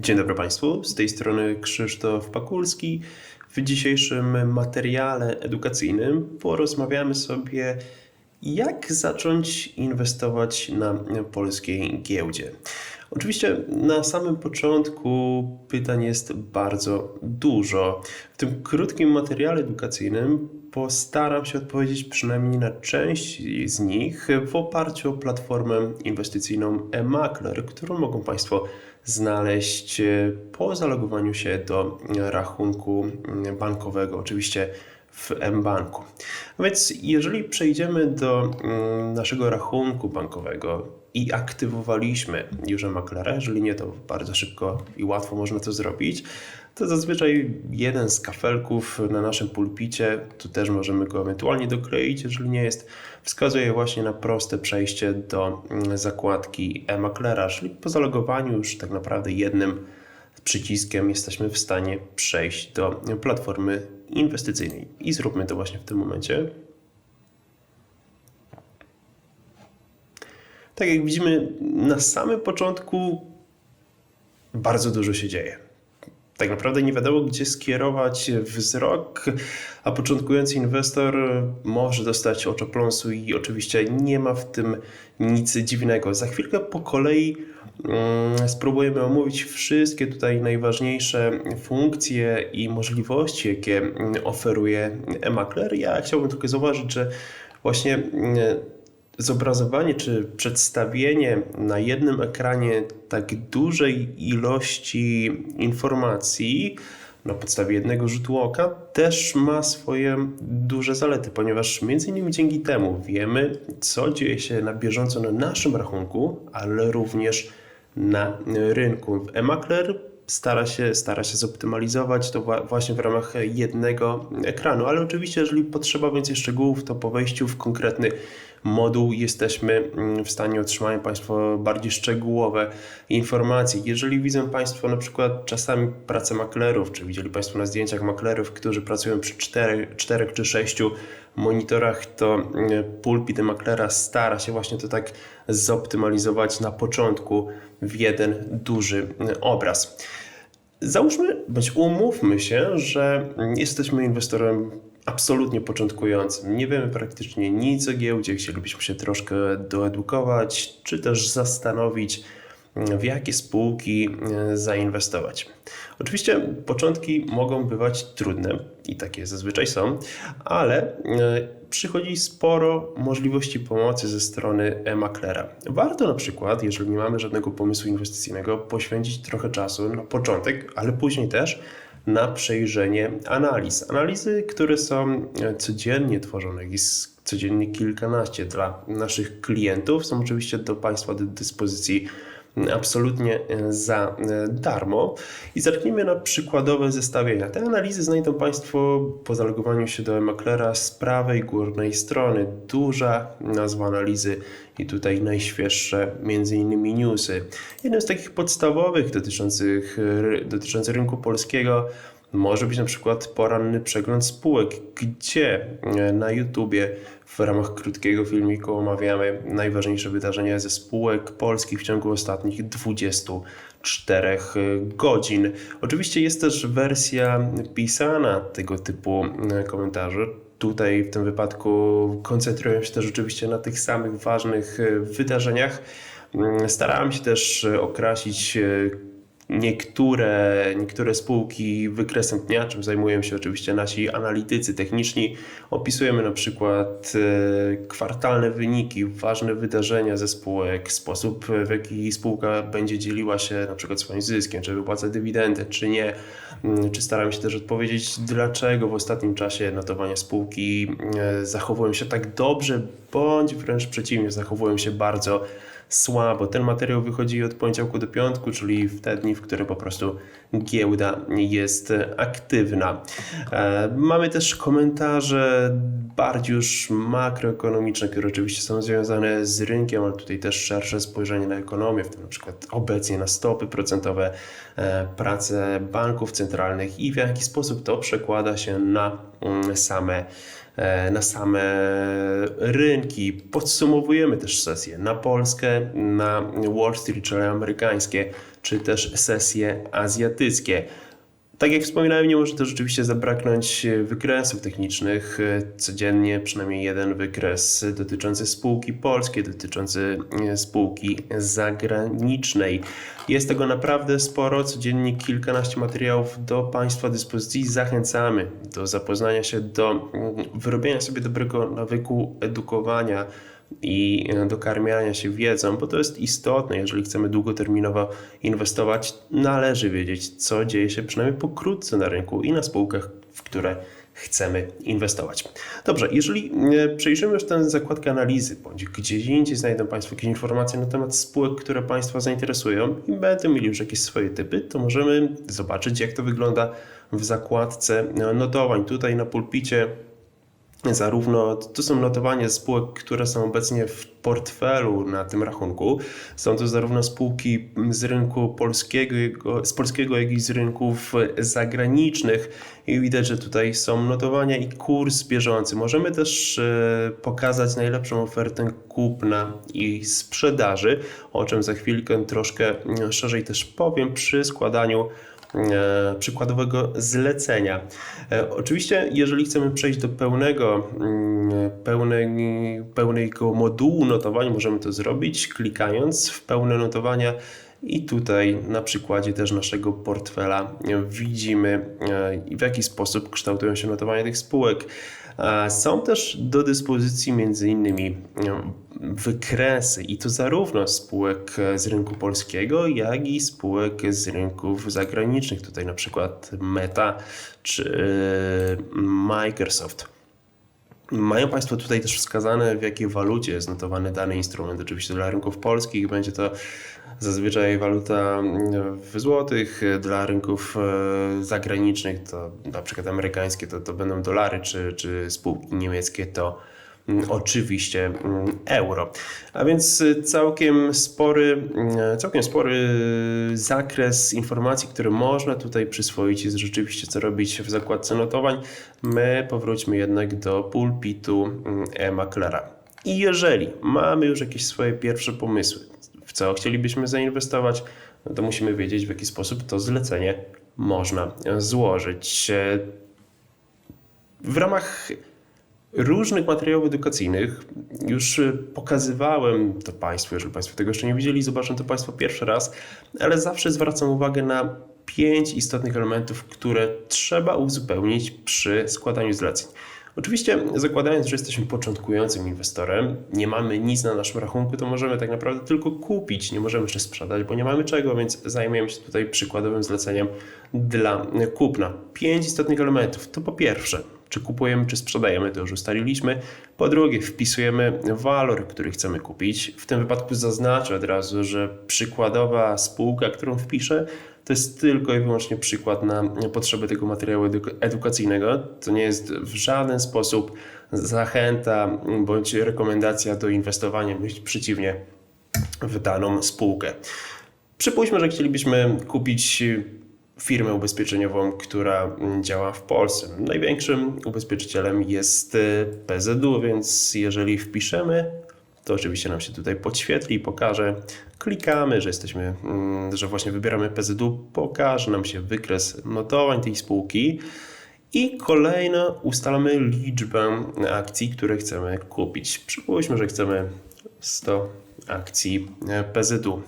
Dzień dobry Państwu, z tej strony Krzysztof Pakulski. W dzisiejszym materiale edukacyjnym porozmawiamy sobie, jak zacząć inwestować na polskiej giełdzie. Oczywiście na samym początku pytań jest bardzo dużo. W tym krótkim materiale edukacyjnym postaram się odpowiedzieć przynajmniej na część z nich w oparciu o platformę inwestycyjną eMakler, którą mogą Państwo znaleźć e, po zalogowaniu się do rachunku bankowego, oczywiście w mBanku. A więc jeżeli przejdziemy do mm, naszego rachunku bankowego i aktywowaliśmy już maklera, jeżeli nie, to bardzo szybko i łatwo można to zrobić, to zazwyczaj jeden z kafelków na naszym pulpicie, tu też możemy go ewentualnie dokleić, jeżeli nie jest, wskazuje właśnie na proste przejście do mm, zakładki e-maklera, czyli po zalogowaniu już tak naprawdę jednym przyciskiem jesteśmy w stanie przejść do platformy inwestycyjnej. I zróbmy to właśnie w tym momencie. Tak jak widzimy, na samym początku bardzo dużo się dzieje. Tak naprawdę nie wiadomo, gdzie skierować wzrok, a początkujący inwestor może dostać oczopląsu i oczywiście nie ma w tym nic dziwnego. Za chwilkę po kolei mm, spróbujemy omówić wszystkie tutaj najważniejsze funkcje i możliwości, jakie oferuje eMakler. Ja chciałbym tylko zauważyć, że właśnie mm, zobrazowanie czy przedstawienie na jednym ekranie tak dużej ilości informacji na podstawie jednego rzutu oka też ma swoje duże zalety, ponieważ między innymi dzięki temu wiemy, co dzieje się na bieżąco na naszym rachunku, ale również na rynku. Emakler stara się, stara się zoptymalizować to właśnie w ramach jednego ekranu, ale oczywiście, jeżeli potrzeba więcej szczegółów, to po wejściu w konkretny moduł jesteśmy mm, w stanie otrzymać Państwo bardziej szczegółowe informacje. Jeżeli widzą Państwo na przykład czasami pracę maklerów, czy widzieli Państwo na zdjęciach maklerów, którzy pracują przy czterech, czterech czy sześciu monitorach, to mm, pulpit maklera stara się właśnie to tak zoptymalizować na początku w jeden duży mm, obraz. Załóżmy, bądź umówmy się, że jesteśmy inwestorem absolutnie początkującym. Nie wiemy praktycznie nic o giełdzie, chcielibyśmy się troszkę doedukować, czy też zastanowić, w jakie spółki e, zainwestować. Oczywiście początki mogą bywać trudne i takie zazwyczaj są, ale e, przychodzi sporo możliwości pomocy ze strony e-maklera. Warto na przykład, jeżeli nie mamy żadnego pomysłu inwestycyjnego, poświęcić trochę czasu na początek, ale później też na przejrzenie analiz. Analizy, które są e, codziennie tworzone, jest codziennie kilkanaście dla naszych klientów, są oczywiście do Państwa do dyspozycji absolutnie e, za e, darmo. I zerknijmy na przykładowe zestawienia. Te analizy znajdą Państwo po zalogowaniu się do Maklera z prawej górnej strony. Duża nazwa analizy i tutaj najświeższe innymi newsy. Jeden z takich podstawowych dotyczących, dotyczących rynku polskiego może być na przykład poranny przegląd spółek, gdzie e, na YouTubie w ramach krótkiego filmiku omawiamy najważniejsze wydarzenia ze spółek polskich w ciągu ostatnich 24 e, godzin. Oczywiście jest też wersja pisana tego typu e, komentarzy. Tutaj w tym wypadku koncentruję się też oczywiście na tych samych ważnych wydarzeniach. Mm, starałem się też okrasić niektóre, niektóre spółki wykresem dnia, czym zajmują się oczywiście nasi analitycy techniczni. Opisujemy na przykład e, kwartalne wyniki, ważne wydarzenia ze spółek, sposób w jaki spółka będzie dzieliła się na przykład swoim zyskiem, czy wypłaca dywidendę, czy nie. Mm, czy staramy się też odpowiedzieć, dlaczego w ostatnim czasie notowania spółki e, zachowują się tak dobrze, bądź wręcz przeciwnie, zachowują się bardzo słabo. Ten materiał wychodzi od poniedziałku do piątku, czyli w te dni, w które po prostu giełda jest aktywna. E, mamy też komentarze bardziej już makroekonomiczne, które oczywiście są związane z rynkiem, ale tutaj też szersze spojrzenie na ekonomię, w tym na przykład obecnie na stopy procentowe, e, pracę banków centralnych i w jaki sposób to przekłada się na mm, same na same rynki. Podsumowujemy też sesje na Polskę, na Wall Street, czyli amerykańskie, czy też sesje azjatyckie. Tak jak wspominałem, nie może to rzeczywiście zabraknąć wykresów technicznych. Codziennie przynajmniej jeden wykres dotyczący spółki polskiej, dotyczący spółki zagranicznej. Jest tego naprawdę sporo, codziennie kilkanaście materiałów do Państwa dyspozycji. Zachęcamy do zapoznania się, do wyrobienia sobie dobrego nawyku edukowania i dokarmiania się wiedzą, bo to jest istotne, jeżeli chcemy długoterminowo inwestować, należy wiedzieć, co dzieje się przynajmniej pokrótce na rynku i na spółkach, w które chcemy inwestować. Dobrze, jeżeli e, przejrzymy już tę zakładkę analizy, bądź gdzieś indziej znajdą Państwo jakieś informacje na temat spółek, które Państwa zainteresują i będą mieli już jakieś swoje typy, to możemy zobaczyć, jak to wygląda w zakładce notowań. Tutaj na pulpicie Zarówno to są notowania spółek, które są obecnie w portfelu na tym rachunku. Są to zarówno spółki z rynku polskiego, z polskiego, jak i z rynków zagranicznych. I widać, że tutaj są notowania i kurs bieżący. Możemy też e, pokazać najlepszą ofertę kupna i sprzedaży, o czym za chwilkę troszkę szerzej też powiem przy składaniu przykładowego zlecenia. E, oczywiście, jeżeli chcemy przejść do pełnego, mm, pełnej, pełnego modułu notowań, możemy to zrobić klikając w pełne notowania. I tutaj na przykładzie też naszego portfela widzimy, e, w jaki sposób kształtują się notowania tych spółek. Są też do dyspozycji między innymi wykresy i to zarówno spółek z rynku polskiego, jak i spółek z rynków zagranicznych, tutaj na przykład Meta czy Microsoft. Mają Państwo tutaj też wskazane, w jakiej walucie jest notowany dany instrument. Oczywiście dla rynków polskich będzie to zazwyczaj waluta w złotych, dla rynków e, zagranicznych, to na przykład amerykańskie, to, to będą dolary, czy, czy spółki niemieckie to oczywiście mm, euro. A więc y, całkiem spory, mm, całkiem spory zakres informacji, które można tutaj przyswoić. Jest rzeczywiście co robić w zakładce notowań. My powróćmy jednak do pulpitu e-maklera. I jeżeli mamy już jakieś swoje pierwsze pomysły, w co chcielibyśmy zainwestować, no to musimy wiedzieć, w jaki sposób to zlecenie można złożyć. W ramach różnych materiałów edukacyjnych. Już y, pokazywałem to Państwu, jeżeli Państwo tego jeszcze nie widzieli, zobaczą to Państwo pierwszy raz, ale zawsze zwracam uwagę na pięć istotnych elementów, które trzeba uzupełnić przy składaniu zleceń. Oczywiście, zakładając, że jesteśmy początkującym inwestorem, nie mamy nic na naszym rachunku, to możemy tak naprawdę tylko kupić, nie możemy jeszcze sprzedać, bo nie mamy czego, więc zajmujemy się tutaj przykładowym zleceniem dla kupna. Pięć istotnych elementów. To po pierwsze, czy kupujemy, czy sprzedajemy, to już ustaliliśmy. Po drugie, wpisujemy walor, który chcemy kupić. W tym wypadku zaznaczę od razu, że przykładowa spółka, którą wpiszę, to jest tylko i wyłącznie przykład na potrzeby tego materiału edukacyjnego. To nie jest w żaden sposób zachęta bądź rekomendacja do inwestowania, bądź przeciwnie, w daną spółkę. Przypuśćmy, że chcielibyśmy kupić firmę ubezpieczeniową, która działa w Polsce. Największym ubezpieczycielem jest y, PZU, więc jeżeli wpiszemy, to oczywiście nam się tutaj podświetli i pokaże. Klikamy, że jesteśmy, mm, że właśnie wybieramy PZU, pokaże nam się wykres notowań tej spółki. I kolejno ustalamy liczbę akcji, które chcemy kupić. Przypuśćmy, że chcemy 100 akcji e, PZU.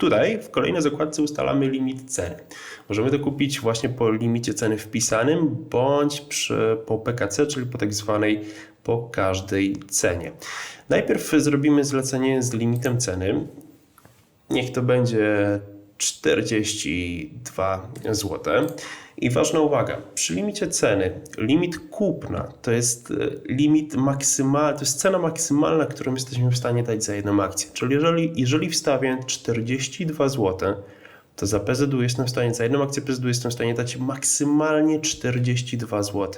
Tutaj w kolejnej zakładce ustalamy limit ceny. Możemy to kupić właśnie po limicie ceny wpisanym bądź przy, po PKC, czyli po tak zwanej po każdej cenie. Najpierw zrobimy zlecenie z limitem ceny. Niech to będzie 42 zł. I ważna uwaga, przy limicie ceny, limit kupna to jest e, limit maksymalny, to jest cena maksymalna, którą jesteśmy w stanie dać za jedną akcję. Czyli jeżeli, jeżeli wstawię 42 zł, to za PZU jestem w stanie, za jedną akcję PZU jestem w stanie dać maksymalnie 42 zł.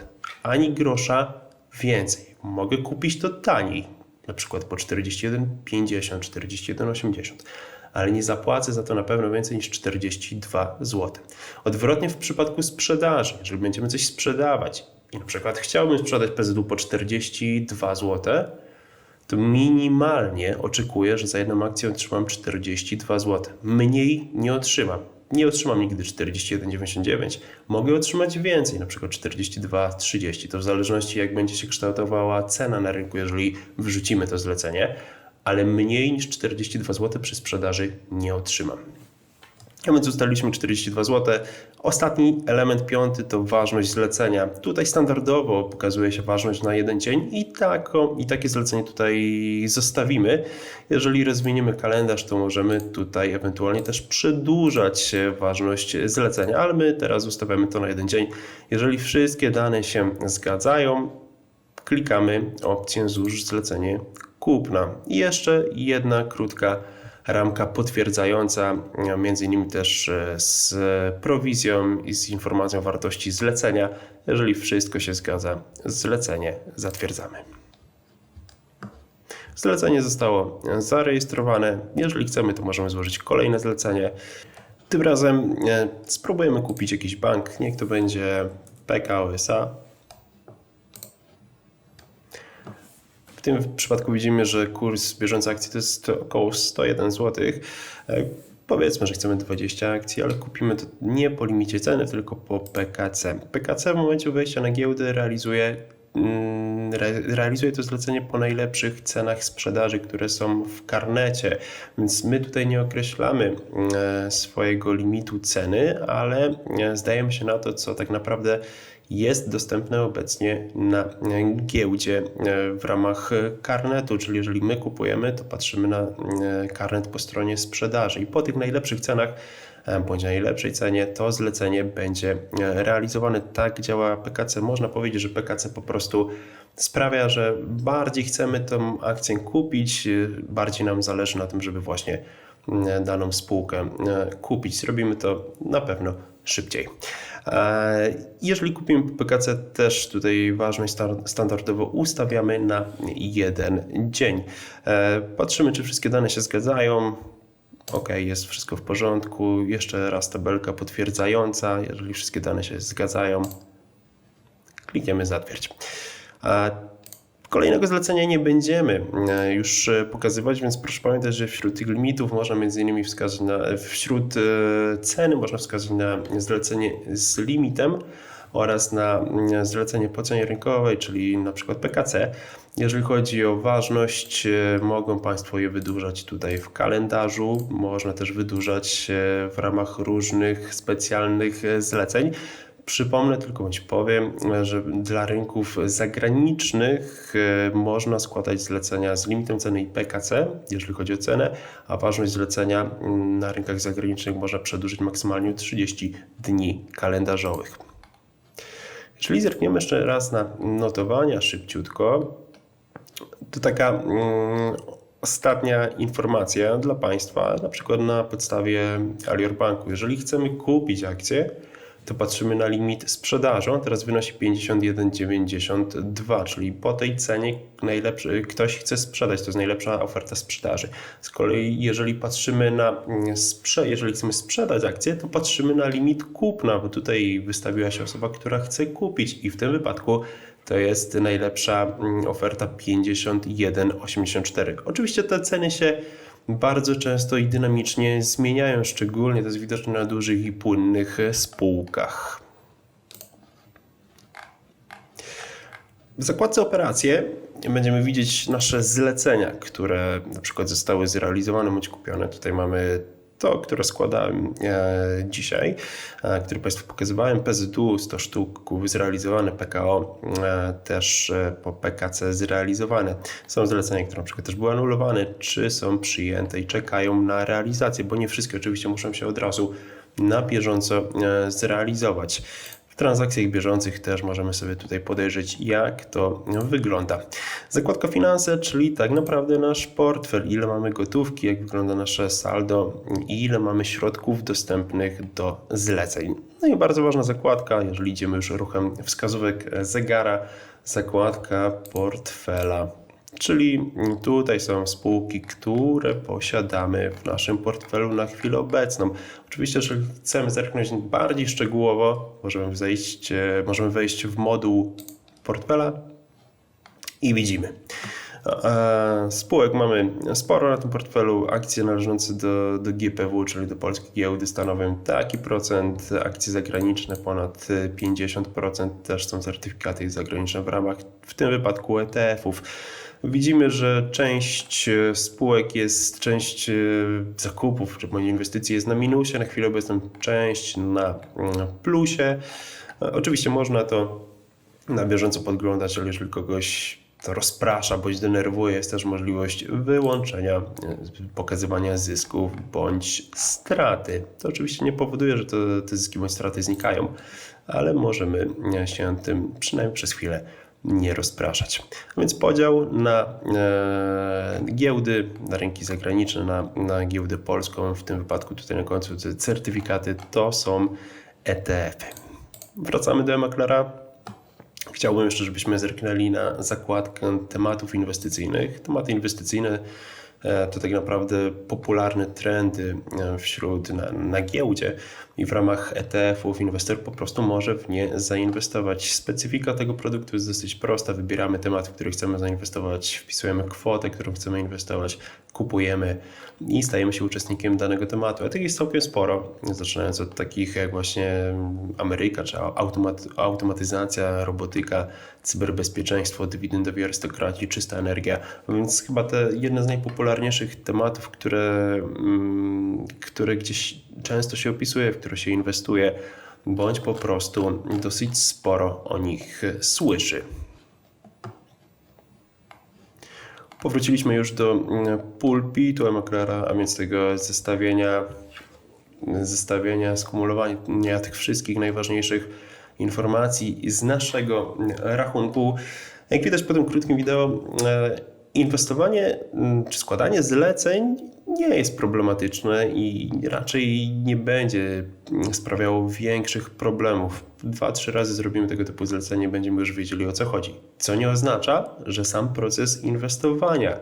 Ani grosza więcej. Mogę kupić to taniej, na przykład po 41,50, 41,80 ale nie zapłacę za to na pewno więcej niż 42 zł. Odwrotnie w przypadku sprzedaży, jeżeli będziemy coś sprzedawać i na przykład chciałbym sprzedać PZU po 42 zł, to minimalnie oczekuję, że za jedną akcję otrzymam 42 zł. Mniej nie otrzymam. Nie otrzymam nigdy 41,99. Mogę otrzymać więcej, na przykład 42,30. To w zależności jak będzie się kształtowała cena na rynku, jeżeli wrzucimy to zlecenie, ale mniej niż 42 zł przy sprzedaży nie otrzymam. A więc ustaliliśmy 42 zł. Ostatni element piąty to ważność zlecenia. Tutaj standardowo pokazuje się ważność na jeden dzień i, tako, i takie zlecenie tutaj zostawimy. Jeżeli rozwiniemy kalendarz, to możemy tutaj ewentualnie też przedłużać ważność zlecenia, ale my teraz ustawiamy to na jeden dzień. Jeżeli wszystkie dane się zgadzają, klikamy opcję złóż zlecenie kupna. I jeszcze jedna krótka ramka potwierdzająca, między innymi też e, z prowizją i z informacją wartości zlecenia. Jeżeli wszystko się zgadza, zlecenie zatwierdzamy. Zlecenie zostało zarejestrowane. Jeżeli chcemy, to możemy złożyć kolejne zlecenie. Tym razem e, spróbujemy kupić jakiś bank. Niech to będzie PKO SA. W tym przypadku widzimy, że kurs bieżącej akcji to jest około 101 zł. E, powiedzmy, że chcemy 20 akcji, ale kupimy to nie po limicie ceny, tylko po PKC. PKC w momencie wejścia na giełdę realizuje mm, realizuje to zlecenie po najlepszych cenach sprzedaży, które są w karnecie. Więc my tutaj nie określamy e, swojego limitu ceny, ale e, zdajemy się na to, co tak naprawdę jest dostępne obecnie na giełdzie e, w ramach karnetu, czyli jeżeli my kupujemy, to patrzymy na e, karnet po stronie sprzedaży i po tych najlepszych cenach e, bądź najlepszej cenie, to zlecenie będzie realizowane. Tak działa PKC. Można powiedzieć, że PKC po prostu sprawia, że bardziej chcemy tą akcję kupić, bardziej nam zależy na tym, żeby właśnie daną spółkę kupić. Robimy to na pewno szybciej. E, jeżeli kupimy PKC, też tutaj ważność standardowo ustawiamy na jeden dzień. E, patrzymy, czy wszystkie dane się zgadzają. OK, jest wszystko w porządku. Jeszcze raz tabelka potwierdzająca. Jeżeli wszystkie dane się zgadzają, klikniemy zatwierdź. Kolejnego zlecenia nie będziemy e, już e, pokazywać, więc proszę pamiętać, że wśród tych limitów można m.in. wskazać na, wśród e, ceny można wskazać na zlecenie z limitem oraz na mm, zlecenie po cenie rynkowej, czyli na przykład PKC. Jeżeli chodzi o ważność, mogą Państwo je wydłużać tutaj w kalendarzu, można też wydłużać w ramach różnych specjalnych zleceń. Przypomnę tylko bądź powiem, że dla rynków zagranicznych e, można składać zlecenia z limitem ceny i PKC, jeżeli chodzi o cenę, a ważność zlecenia mm, na rynkach zagranicznych można przedłużyć maksymalnie 30 dni kalendarzowych. Jeżeli zerkniemy jeszcze raz na notowania szybciutko, to taka mm, ostatnia informacja dla Państwa, na przykład na podstawie Alior Banku. Jeżeli chcemy kupić akcję, to patrzymy na limit sprzedaży. On teraz wynosi 51,92, czyli po tej cenie najlepszy, ktoś chce sprzedać, to jest najlepsza oferta sprzedaży. Z kolei jeżeli patrzymy na mm, sprze jeżeli chcemy sprzedać akcję, to patrzymy na limit kupna, bo tutaj wystawiła się osoba, która chce kupić i w tym wypadku to jest najlepsza mm, oferta 51,84. Oczywiście te ceny się bardzo często i dynamicznie zmieniają, szczególnie to jest widoczne na dużych i płynnych spółkach. W zakładce operacje będziemy widzieć nasze zlecenia, które na przykład zostały zrealizowane bądź kupione. Tutaj mamy to, które składałem e, dzisiaj, e, które Państwu pokazywałem, PZU 100 sztuk zrealizowane, PKO e, też po PKC zrealizowane. Są zlecenia, które na przykład też były anulowane, czy są przyjęte i czekają na realizację, bo nie wszystkie oczywiście muszą się od razu na bieżąco zrealizować. Transakcjach bieżących też możemy sobie tutaj podejrzeć, jak to wygląda. Zakładka finanse, czyli tak naprawdę nasz portfel, ile mamy gotówki, jak wygląda nasze saldo i ile mamy środków dostępnych do zleceń. No i bardzo ważna zakładka, jeżeli idziemy już ruchem wskazówek zegara, zakładka portfela Czyli tutaj są spółki, które posiadamy w naszym portfelu na chwilę obecną. Oczywiście, jeżeli chcemy zerknąć bardziej szczegółowo, możemy wejść, e, możemy wejść w moduł portfela i widzimy. E, Spółek mamy sporo na tym portfelu. Akcje należące do, do GPW, czyli do Polskiej Giełdy, stanowią taki procent. Akcje zagraniczne ponad 50%. Też są certyfikaty zagraniczne w ramach, w tym wypadku ETF-ów. Widzimy, że część e, spółek jest, część e, zakupów czy bądź inwestycji jest na minusie, na chwilę obecną część na plusie. E, Oczywiście można to na bieżąco podglądać, ale jeżeli kogoś to rozprasza bądź denerwuje, jest też możliwość wyłączenia, pokazywania zysków bądź straty. To oczywiście nie powoduje, że to, te zyski bądź straty znikają, ale możemy się tym przynajmniej przez chwilę nie rozpraszać. A więc podział na e, giełdy, na rynki zagraniczne, na, na giełdę polską, w tym wypadku tutaj na końcu te certyfikaty to są ETF-y. Wracamy do e-maklera. Chciałbym jeszcze, żebyśmy zerknęli na zakładkę tematów inwestycyjnych. Tematy inwestycyjne to tak naprawdę popularne trendy e, wśród na, na giełdzie i w ramach ETF-ów inwestor po prostu może w nie zainwestować. Specyfika tego produktu jest dosyć prosta. Wybieramy temat, w który chcemy zainwestować, wpisujemy kwotę, którą chcemy inwestować, kupujemy i stajemy się uczestnikiem danego tematu. A tych jest całkiem sporo, zaczynając od takich jak właśnie Ameryka, czy automat, automatyzacja, robotyka, cyberbezpieczeństwo, dywidendowi arystokraci, czysta energia. Więc chyba te jedne z najpopularniejszych tematów, które, mm, które gdzieś często się opisuje, w które się inwestuje, bądź po prostu dosyć sporo o nich słyszy. Powróciliśmy już do mm, pulpitu emaklera, a więc tego zestawienia, zestawienia, skumulowania tych wszystkich najważniejszych informacji z naszego rachunku. Jak widać po tym krótkim wideo, e, inwestowanie czy składanie zleceń nie jest problematyczne i raczej nie będzie sprawiało większych problemów. Dwa, trzy razy zrobimy tego typu zlecenie, będziemy już wiedzieli o co chodzi. Co nie oznacza, że sam proces inwestowania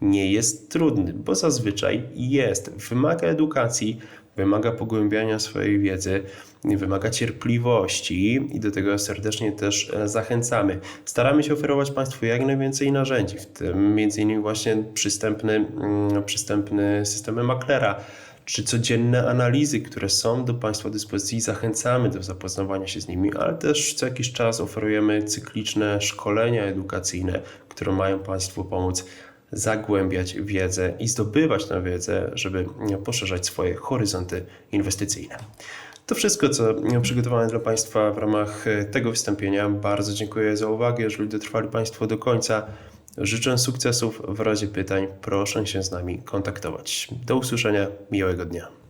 nie jest trudny, bo zazwyczaj jest. Wymaga edukacji, wymaga pogłębiania swojej wiedzy, wymaga cierpliwości i do tego serdecznie też e, zachęcamy. Staramy się oferować Państwu jak najwięcej narzędzi, w tym m.in. właśnie przystępny, mm, przystępny system maklera czy codzienne analizy, które są do Państwa dyspozycji. Zachęcamy do zapoznawania się z nimi, ale też co jakiś czas oferujemy cykliczne szkolenia edukacyjne, które mają Państwu pomóc zagłębiać wiedzę i zdobywać tę wiedzę, żeby poszerzać swoje horyzonty inwestycyjne. To wszystko, co przygotowałem dla Państwa w ramach tego wystąpienia. Bardzo dziękuję za uwagę. Jeżeli dotrwali Państwo do końca, życzę sukcesów. W razie pytań proszę się z nami kontaktować. Do usłyszenia, miłego dnia.